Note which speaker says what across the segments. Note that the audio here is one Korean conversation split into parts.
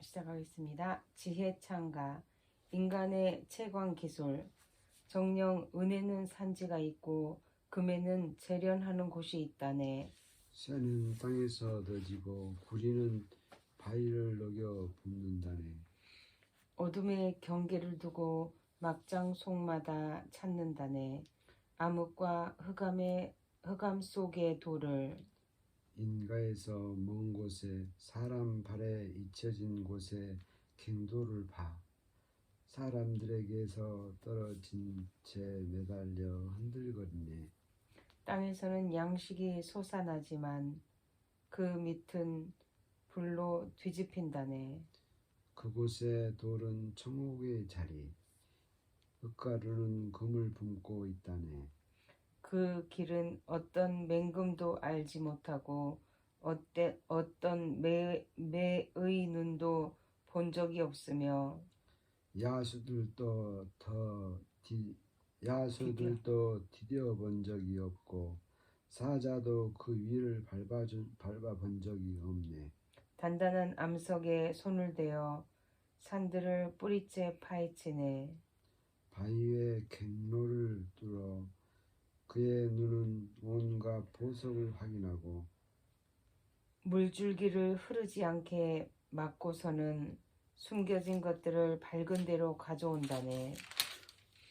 Speaker 1: 시작하겠습니다. 지혜 창가 인간의 채광 기술 정령 은혜는 산지가 있고 금에는 재련하는 곳이 있다네.
Speaker 2: 새는 땅에서 더지고 구리는 바위를 녹여 붓는다네.
Speaker 1: 어둠의 경계를 두고 막장 속마다 찾는다네. 암흑과 흑암의 흑암 속의 돌을
Speaker 2: 인가에서 먼 곳에 사람 발에 잊혀진 곳에 갱도를 봐. 사람들에게서 떨어진 채 매달려 흔들거리네.
Speaker 1: 땅에서는 양식이 솟아나지만 그 밑은 불로 뒤집힌다네.
Speaker 2: 그곳의 돌은 청옥의 자리. 흙가루는 금을 붓고 있다네.
Speaker 1: 그 길은 어떤 맹금도 알지 못하고 어때, 어떤 매, 매의 눈도 본 적이 없으며
Speaker 2: 야수들도 더 디, 야수들도 디뎌 본 적이 없고 사자도 그 위를 밟아준 밟아 본 적이 없네.
Speaker 1: 단단한 암석에 손을 대어 산들을 뿌리째 파헤치네.
Speaker 2: 바위에 갱로를 뚫어 그의 눈은 온갖 보석을 확인하고
Speaker 1: 물줄기를 흐르지 않게 막고서는 숨겨진 것들을 밝은 대로 가져온다네.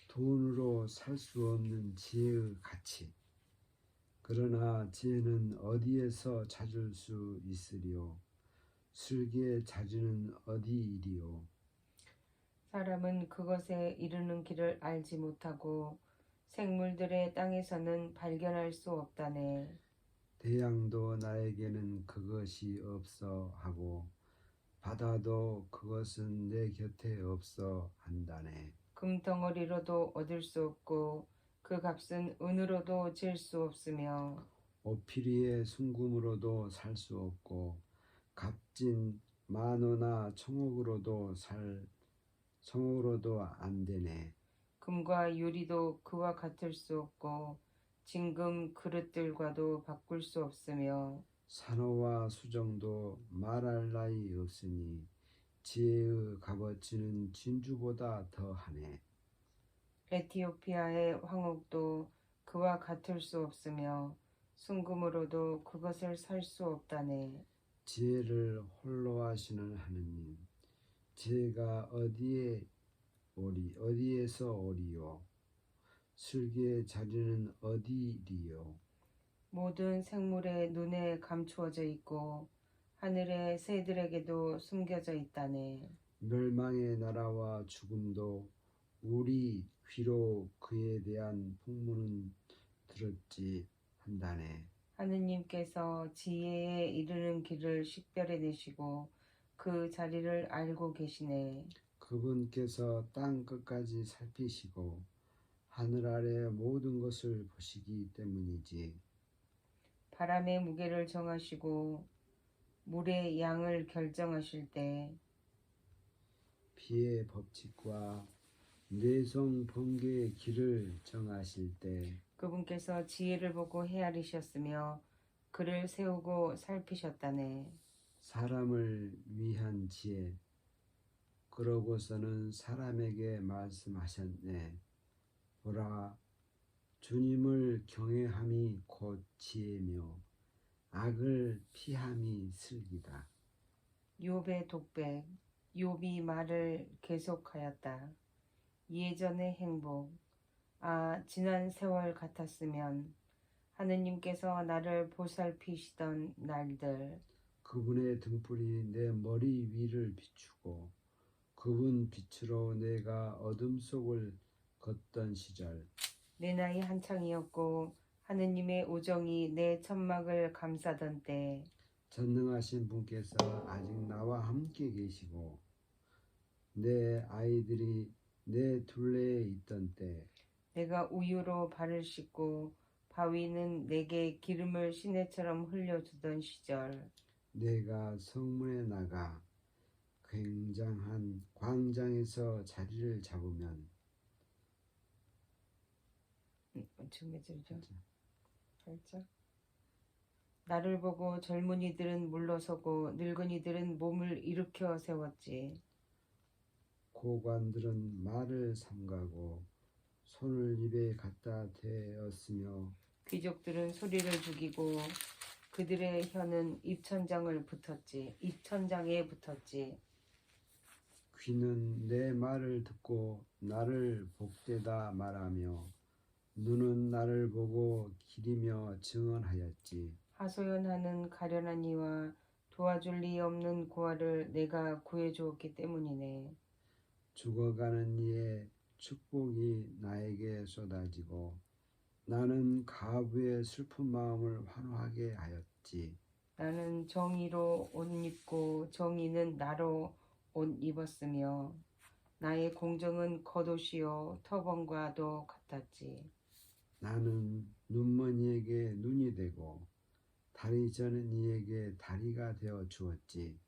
Speaker 2: 돈으로 살 수 없는 지혜의 가치. 그러나 지혜는 어디에서 찾을 수 있으리요? 슬기의 자주는 어디 이리요?
Speaker 1: 사람은 그것에 이르는 길을 알지 못하고 생물들의 땅에서는 발견할 수 없다네.
Speaker 2: 대양도 나에게는 그것이 없어 하고 바다도 그것은 내 곁에 없어 한다네.
Speaker 1: 금덩어리로도 얻을 수 없고 그 값은 은으로도 질 수 없으며
Speaker 2: 오피리의 순금으로도 살 수 없고 값진 만호나 청옥으로도 살 청옥으로도 안 되네.
Speaker 1: 금과 유리도 그와 같을 수 없고 진금 그릇들과도 바꿀 수 없으며
Speaker 2: 산호와 수정도 말할 나위 없으니 지혜의 값어치는 진주보다 더하네.
Speaker 1: 에티오피아의 황옥도 그와 같을 수 없으며 순금으로도 그것을 살 수 없다네.
Speaker 2: 지혜를 홀로 하시는 하느님 지혜가 어디에 오리 어디에서 오리요 슬기의 자리는 어디리요
Speaker 1: 모든 생물의 눈에 감추어져 있고 하늘의 새들에게도 숨겨져 있다네.
Speaker 2: 멸망의 나라와 죽음도 우리 귀로 그에 대한 풍문은 들었지 한다네
Speaker 1: 하느님께서 지혜에 이르는 길을 식별해 내시고 그 자리를 알고 계시네.
Speaker 2: 그분께서 땅 끝까지 살피시고 하늘 아래 모든 것을 보시기 때문이지
Speaker 1: 바람의 무게를 정하시고 물의 양을 결정하실 때
Speaker 2: 비의 법칙과 뇌성 번개의 길을 정하실 때
Speaker 1: 그분께서 지혜를 보고 헤아리셨으며 그를 세우고 살피셨다네.
Speaker 2: 사람을 위한 지혜 그러고서는 사람에게 말씀하셨네. 보라 주님을 경외함이 곧 지혜며 악을 피함이 슬기다.
Speaker 1: 욥의 독백 욥이 말을 계속하였다. 예전의 행복. 아 지난 세월 같았으면 하느님께서 나를 보살피시던 날들.
Speaker 2: 그분의 등불이 내 머리 위를 비추고 그분 빛으로 내가 어둠 속을 걷던 시절.
Speaker 1: 내 나이 한창이었고 하느님의 오정이 내 천막을 감싸던 때.
Speaker 2: 전능하신 분께서 아직 나와 함께 계시고 내 아이들이 내 둘레에 있던 때.
Speaker 1: 내가 우유로 발을 씻고 바위는 내게 기름을 시내처럼 흘려주던 시절.
Speaker 2: 내가 성문에 나가 굉장한 광장에서 자리를 잡으면
Speaker 1: 몇 절이죠? 팔절 나를 보고 젊은이들은 물러서고 늙은이들은 몸을 일으켜 세웠지.
Speaker 2: 고관들은 말을 삼가고 손을 입에 갖다 대었으며
Speaker 1: 귀족들은 소리를 죽이고 그들의 혀는 입천장을 붙었지. 입천장에 붙었지
Speaker 2: 귀는 내 말을 듣고 나를 복되다 말하며 눈은 나를 보고 기리며 증언하였지.
Speaker 1: 하소연하는 가련한 이와 도와줄 리 없는 고아를 내가 구해주었기 때문이네.
Speaker 2: 죽어가는 이의 축복이 나에게 쏟아지고 나는 가부의 슬픈 마음을 환호하게 하였지.
Speaker 1: 나는 정의로 옷 입고 정의는 나로 옷 입었으며 나의 공정은 겉옷이요 터번과도 같았지.
Speaker 2: 나는 눈먼 이에게 눈이 되고 다리 저는 이에게 다리가 되어 주었지.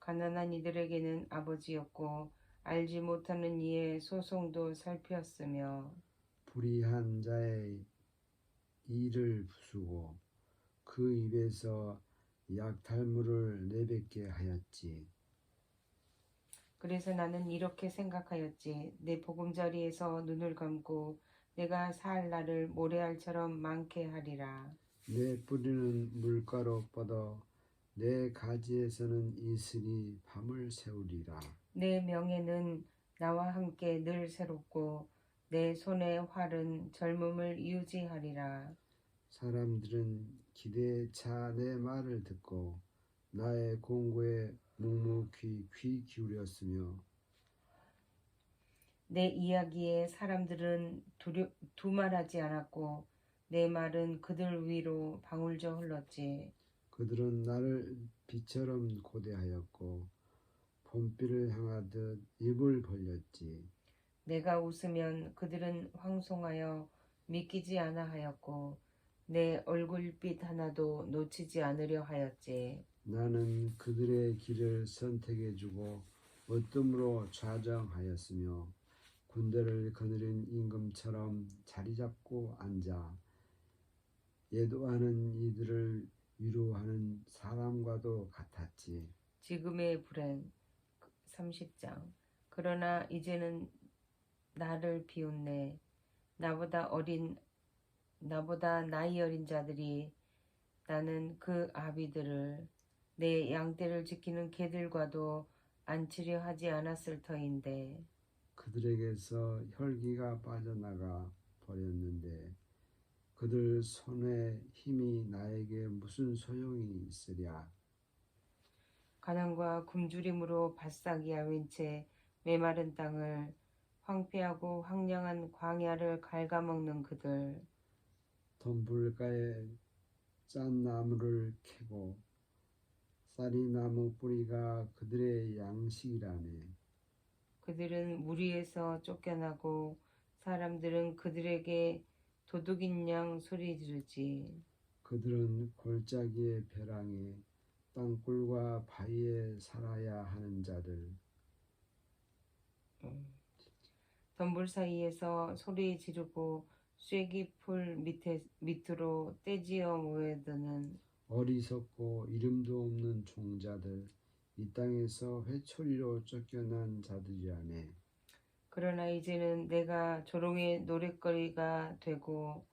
Speaker 1: 가난한 이들에게는 아버지였고 알지 못하는 이의 소송도 살피었으며
Speaker 2: 불의한 자의 이를 부수고 그 입에서 약탈물을 내뱉게 하였지
Speaker 1: 그래서 나는 이렇게 생각하였지. 내 보금자리에서 눈을 감고 내가 살 날을 모래알처럼 많게 하리라.
Speaker 2: 내 뿌리는 물가로 뻗어 내 가지에서는 이슬이 밤을 새우리라.
Speaker 1: 내 명예는 나와 함께 늘 새롭고 내 손의 활은 젊음을 유지하리라.
Speaker 2: 사람들은 기대에 차 내 말을 듣고 나의 공고에 묵묵히 귀 기울였으며.
Speaker 1: 내 이야기에 사람들은 두려, 두말하지 않았고 내 말은 그들 위로 방울져 흘렀지.
Speaker 2: 그들은 나를 비처럼 고대하였고 봄비를 향하듯 입을 벌렸지.
Speaker 1: 내가 웃으면 그들은 황송하여 믿기지 않아 하였고 내 얼굴빛 하나도 놓치지 않으려 하였지
Speaker 2: 나는 그들의 길을 선택해 주고 어둠으로 좌정하였으며 군대를 거느린 임금처럼 자리 잡고 앉아 예도하는 이들을 위로하는 사람과도 같았지.
Speaker 1: 지금의 불행 30장 그러나 이제는 나를 비웃네 나보다 어린 나보다 나이 어린 자들이 나는 그 아비들을 내 양떼를 지키는 개들과도 안치려 하지 않았을 터인데
Speaker 2: 그들에게서 혈기가 빠져나가 버렸는데 그들 손에 힘이 나에게 무슨 소용이 있으랴.
Speaker 1: 가난과 굶주림으로 바싹이 아윈 채 메마른 땅을 황폐하고 황량한 광야를 갉아먹는 그들
Speaker 2: 덤불가에 짠 나무를 캐고 쌀이 나무 뿌리가 그들의 양식이라네.
Speaker 1: 그들은 무리에서 쫓겨나고 사람들은 그들에게 도둑인 양 소리 지르지.
Speaker 2: 그들은 골짜기의 벼랑에 땅굴과 바위에 살아야 하는 자들.
Speaker 1: 덤불 사이에서 소리 지르고 쐐기풀 밑에 밑으로 떼지어 모여드는
Speaker 2: 어리석고 이름도 없는 종자들 이 땅에서 회초리로 쫓겨난 자들이라네.
Speaker 1: 그러나 이제는 내가 조롱의 노랫거리가 되고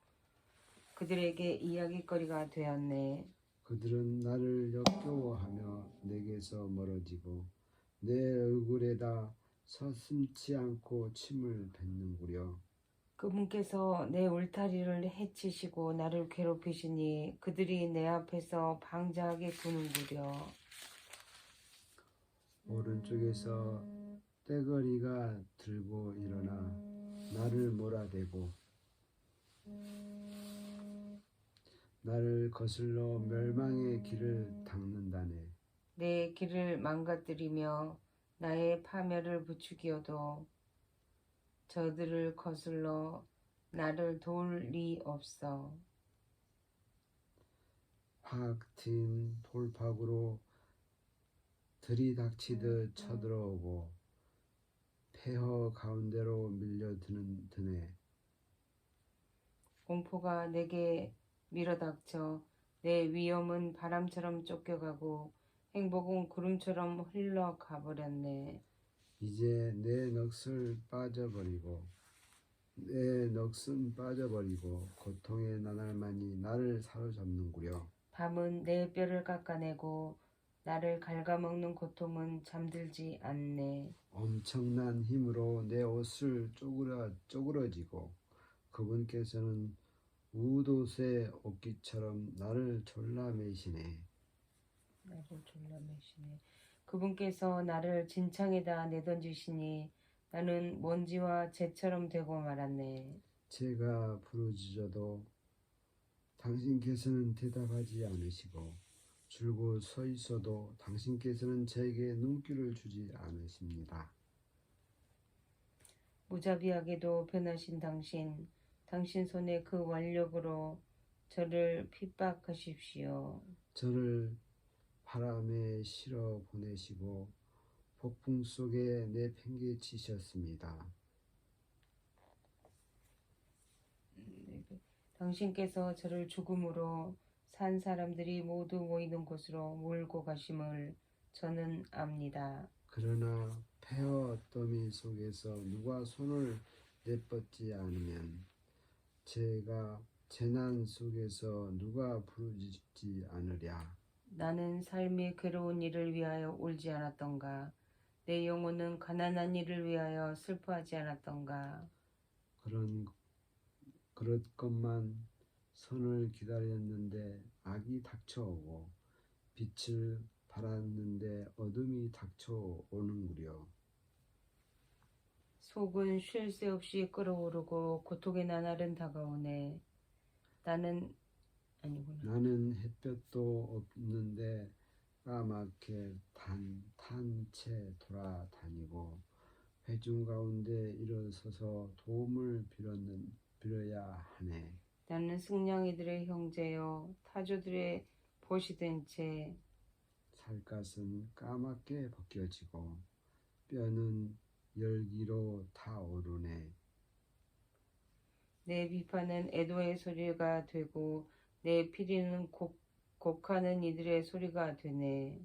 Speaker 1: 그들에게 이야기거리가 되었네.
Speaker 2: 그들은 나를 역겨워하며 내게서 멀어지고 내 얼굴에다 서슴치 않고 침을 뱉는구려.
Speaker 1: 그분께서 내 울타리를 해치시고 나를 괴롭히시니 그들이 내 앞에서 방자하게 구는구려.
Speaker 2: 오른쪽에서 떼거리가 들고 일어나 나를 몰아대고 나를 거슬러 멸망의 길을 닦는다네.
Speaker 1: 내 길을 망가뜨리며 나의 파멸을 부추기어도 저들을 거슬러 나를 도울 리 없어.
Speaker 2: 확 트인 돌파구로 들이닥치듯 쳐들어오고 폐허 가운데로 밀려드는 드네.
Speaker 1: 공포가 내게 밀어닥쳐 내 위험은 바람처럼 쫓겨가고 행복은 구름처럼 흘러가버렸네.
Speaker 2: 이제 내 넋을 빠져버리고 내 넋은 빠져버리고 고통의 나날만이 나를 사로잡는구려.
Speaker 1: 밤은 내 뼈를 깎아내고 나를 갉아먹는 고통은 잠들지 않네.
Speaker 2: 엄청난 힘으로 내 옷을 쪼그러 쪼그러지고 그분께서는 우도새 옷깃처럼 나를 졸라매시네.
Speaker 1: 나를 졸라매시네. 그분께서 나를 진창에다 내던지시니 나는 먼지와 재처럼 되고 말았네.
Speaker 2: 제가 부르짖어도 당신께서는 대답하지 않으시고 줄곧 서 있어도 당신께서는 제게 눈길을 주지 않으십니다.
Speaker 1: 무자비하게도 변하신 당신, 당신 손의 그 완력으로 저를 핍박하십시오.
Speaker 2: 저를 바람에 실어 보내시고 폭풍 속에 내팽개치셨습니다.
Speaker 1: 당신께서 저를 죽음으로 산 사람들이 모두 모이는 곳으로 몰고 가심을 저는 압니다.
Speaker 2: 그러나 폐허 더미 속에서 누가 손을 내뻗지 않으면 제가 재난 속에서 누가 부르짖지 않으랴.
Speaker 1: 나는 삶의 괴로운 일을 위하여 울지 않았던가? 내 영혼은 가난한 일을 위하여 슬퍼하지 않았던가?
Speaker 2: 그런 그럴 것만 선을 기다렸는데 악이 닥쳐오고 빛을 바랐는데 어둠이 닥쳐오는구려.
Speaker 1: 속은 쉴 새 없이 끓어오르고 고통의 나날은 다가오네. 나는 아니구나.
Speaker 2: 나는 햇볕도 없는데 까맣게 단탄채 돌아다니고 회중 가운데 일어서서 도움을 빌었는 빌어야 하네.
Speaker 1: 나는 승냥이들의 형제요 타조들의 보시된 채
Speaker 2: 살갗은 까맣게 벗겨지고 뼈는 열기로 타오르네.
Speaker 1: 내 비판은 애도의 소리가 되고 내 피리는 곡, 곡하는 이들의 소리가 되네.